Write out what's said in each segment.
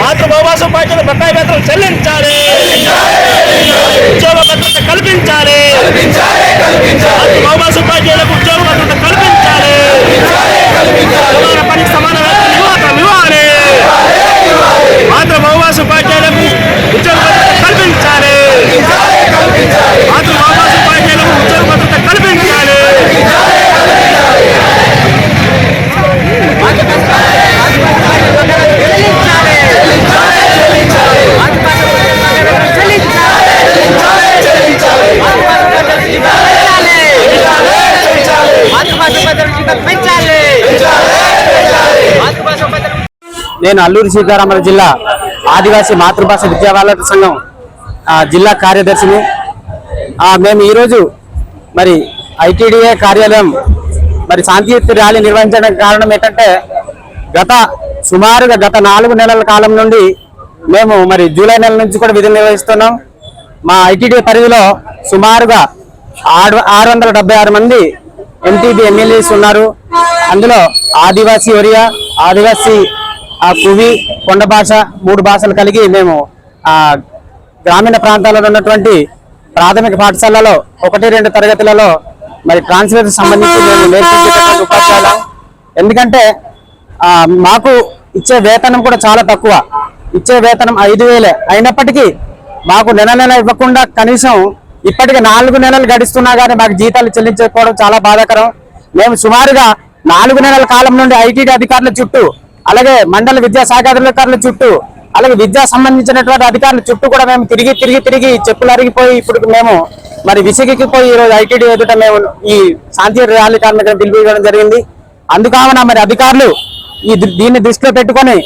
మాతృభావాస ఉపాధ్యాయుల బకాయి మాత్రం చెల్లించాలి. ఉద్యోగ భద్రత కల్పించాలి. మాతృభావాస ఉపాధ్యాయులకు ఉద్యోగ భద్రత కల్పించాలి సమాన పనికి సమాన వేతనం ఇవ్వాలి మాతృభావాస ఉపాధ్యాయులకు ఉద్యోగ భద్రత కల్పించాలి మాతృభావాస ఉపాధ్యాయులకు ఉద్యోగ భద్రత కల్పించాలి మాతృభాష భద్రత పెంచాలి మాతృభాష భద్రత నేను అల్లూరి సీతారామరాజు జిల్లా ఆదివాసీ మాతృభాష విద్యా సంఘం జిల్లా కార్యదర్శిని. మేము ఈరోజు మరి ఐటీడీఏ కార్యాలయం మరి శాంతియుక్త ర్యాలీ నిర్వహించడానికి కారణం ఏంటంటే గత సుమారుగా గత నాలుగు నెలల కాలం నుండి మేము మరి జూలై నెల నుంచి కూడా విధులు నిర్వహిస్తున్నాం. మా ఐటీడీ పరిధిలో సుమారుగా ఆరు ఆరు వందల ఆరు మంది ఎంటీబీ ఎమ్మెల్యేస్ ఉన్నారు. అందులో ఆదివాసీ ఒరియా ఆదివాసీ ఆ కువి కొండ భాష మూడు భాషలు కలిగి మేము గ్రామీణ ప్రాంతాల్లో ఉన్నటువంటి ప్రాథమిక పాఠశాలలో ఒకటి రెండు తరగతులలో మరి ట్రాన్స్లేట్ సంబంధించి మేము నేర్పించేటటువంటి ఉపాధ్యాయులు. ఎందుకంటే మాకు ఇచ్చే వేతనం కూడా చాలా తక్కువ. ఇచ్చే వేతనం ఐదు వేలే. అయినప్పటికీ మాకు నెల నెల ఇవ్వకుండా కనీసం ఇప్పటికి నాలుగు నెలలు గడిస్తున్నా కానీ మాకు జీతాలు చెల్లించకపోవడం చాలా బాధాకరం. మేము సుమారుగా నాలుగు నెలల కాలం నుండి ఐటీడీ అధికారుల చుట్టూ అలాగే మండల విద్యాశాఖ అధికారుల చుట్టూ అలాగే విద్యా సంబంధించినటువంటి అధికారుల చుట్టూ కూడా మేము తిరిగి తిరిగి తిరిగి చెప్పులు అరిగిపోయి ఇప్పుడు మేము మరి విసిగిపోయి ఈరోజు రోజు ఐటీడీ ఎదుట మేము ఈ శాంతి ర్యాలీ కార్మికులను పిలిపించడం జరిగింది. అందుకావున మరి అధికారులు ఈ దీన్ని దృష్టిలో పెట్టుకొని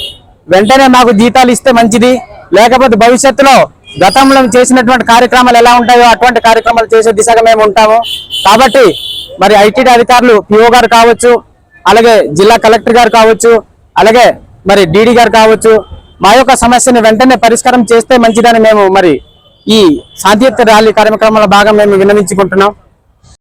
వెంటనే మాకు జీతాలు ఇస్తే మంచిది. లేకపోతే భవిష్యత్తులో గతంలో చేసినటువంటి కార్యక్రమాలు ఎలా ఉంటాయో అటువంటి కార్యక్రమాలు చేసే దిశగా మేము ఉంటాము. కాబట్టి మరి ఐటీడీ అధికారులు పిఓ గారు కావచ్చు అలాగే జిల్లా కలెక్టర్ గారు కావచ్చు అలాగే మరి డీడీ గారు కావచ్చు మా యొక్క సమస్యని వెంటనే పరిష్కారం చేస్తే మంచిదని మేము మరి ఈ సాధ్యత ర్యాలీ కార్యక్రమంలో భాగం మేము విన్నవించుకుంటున్నాం.